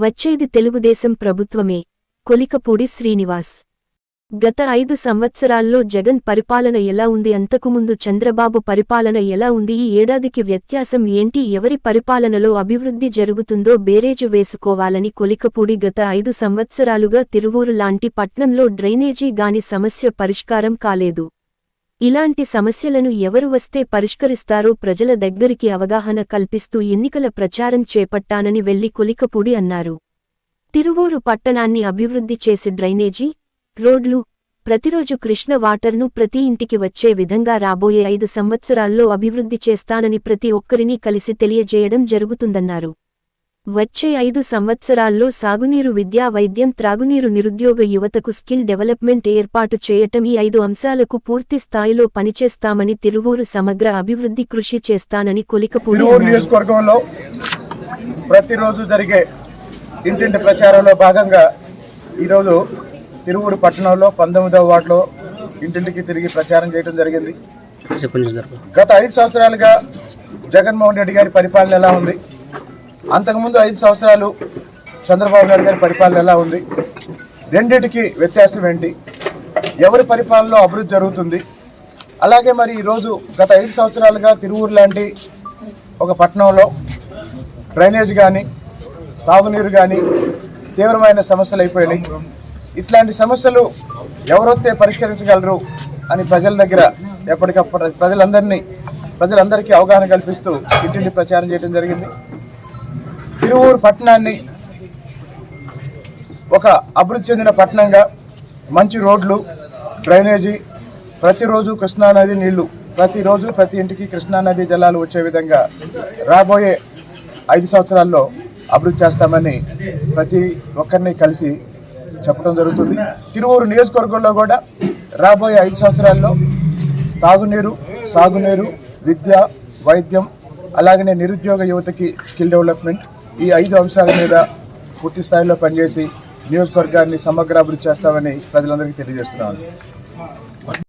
వచ్చేది తెలుగుదేశం ప్రభుత్వమే. కొలికపూడి శ్రీనివాస్. గత ఐదు సంవత్సరాల్లో జగన్ పరిపాలన ఎలా ఉంది? అంతకుముందు చంద్రబాబు పరిపాలన ఎలా ఉంది? ఈ ఏడాదికి వ్యత్యాసం ఏంటి? ఎవరి పరిపాలనలో అభివృద్ధి జరుగుతుందో బేరేజు వేసుకోవాలని కొలికపూడి గత ఐదు సంవత్సరాలుగా తిరువూరు లాంటి పట్నంలో డ్రైనేజీ గాని సమస్య పరిష్కారం కాలేదు. ఇలాంటి సమస్యలను ఎవరు వస్తే పరిష్కరిస్తారో ప్రజల దగ్గరికి అవగాహన కల్పిస్తూ ఎన్నికల ప్రచారం చేపట్టానని వెళ్ళి కొలికపూడి అన్నారు. తిరువూరు పట్టణాన్ని అభివృద్ధి చేసి డ్రైనేజీ రోడ్లు ప్రతిరోజు కృష్ణ వాటర్ను ప్రతి ఇంటికి వచ్చే విధంగా రాబోయే ఐదు సంవత్సరాల్లో అభివృద్ధి చేస్తానని ప్రతి ఒక్కరినీ కలిసి తెలియజేయడం జరుగుతుందన్నారు. వచ్చే ఐదు సంవత్సరాల్లో సాగునీరు విద్యా వైద్యం త్రాగునీరు నిరుద్యోగ యువతకు స్కిల్ డెవలప్మెంట్ ఏర్పాటు చేయటం ఈ ఐదు అంశాలకు పూర్తి స్థాయిలో పనిచేస్తామని తిరువూరు సమగ్ర అభివృద్ధి కృషి చేస్తానని కొలికపూడి నియోజకవర్గంలో ప్రతిరోజు జరిగే ఇంటింటి ప్రచారంలో భాగంగా ఈరోజు తిరువూరు పట్టణంలో పంతొమ్మిదవ వార్డులో ఇంటింటికి తిరిగి ప్రచారం చేయడం జరిగింది. గత ఐదు సంవత్సరాలుగా జగన్మోహన్ రెడ్డి గారి పరిపాలన ఎలా ఉంది? అంతకుముందు ఐదు సంవత్సరాలు చంద్రబాబు నాయుడు గారి పరిపాలన ఎలా ఉంది? రెండింటికి వ్యత్యాసం ఏంటి? ఎవరి పరిపాలనలో అభివృద్ధి జరుగుతుంది? అలాగే మరి ఈరోజు గత ఐదు సంవత్సరాలుగా తిరువూరు లాంటి ఒక పట్టణంలో డ్రైనేజ్ కానీ తాగునీరు కానీ తీవ్రమైన సమస్యలు అయిపోయినాయి. ఇట్లాంటి సమస్యలు ఎవరైతే పరిష్కరించగలరు అని ప్రజల దగ్గర ఎప్పటికప్పుడు ప్రజలందరినీ ప్రజలందరికీ అవగాహన కల్పిస్తూ ఇంటింటి ప్రచారం చేయడం జరిగింది. తిరువూరు పట్టణాన్ని ఒక అభివృద్ధి చెందిన పట్టణంగా మంచి రోడ్లు డ్రైనేజీ ప్రతిరోజు కృష్ణానది నీళ్ళు ప్రతిరోజు ప్రతి ఇంటికి కృష్ణానది జలాలు వచ్చే విధంగా రాబోయే ఐదు సంవత్సరాల్లో అభివృద్ధి చేస్తామని ప్రతి ఒక్కరిని కలిసి చెప్పడం జరుగుతుంది. తిరువూరు నియోజకవర్గంలో కూడా రాబోయే ఐదు సంవత్సరాల్లో తాగునీరు సాగునీరు విద్య వైద్యం అలాగనే నిరుద్యోగ యువతకి స్కిల్ డెవలప్మెంట్ ఈ ఐదు అంశాల మీద పూర్తి స్థాయిలో పనిచేసి నియోజకవర్గాన్ని సమగ్రాభివృద్ధి చేస్తామని ప్రజలందరికీ తెలియజేస్తున్నాను.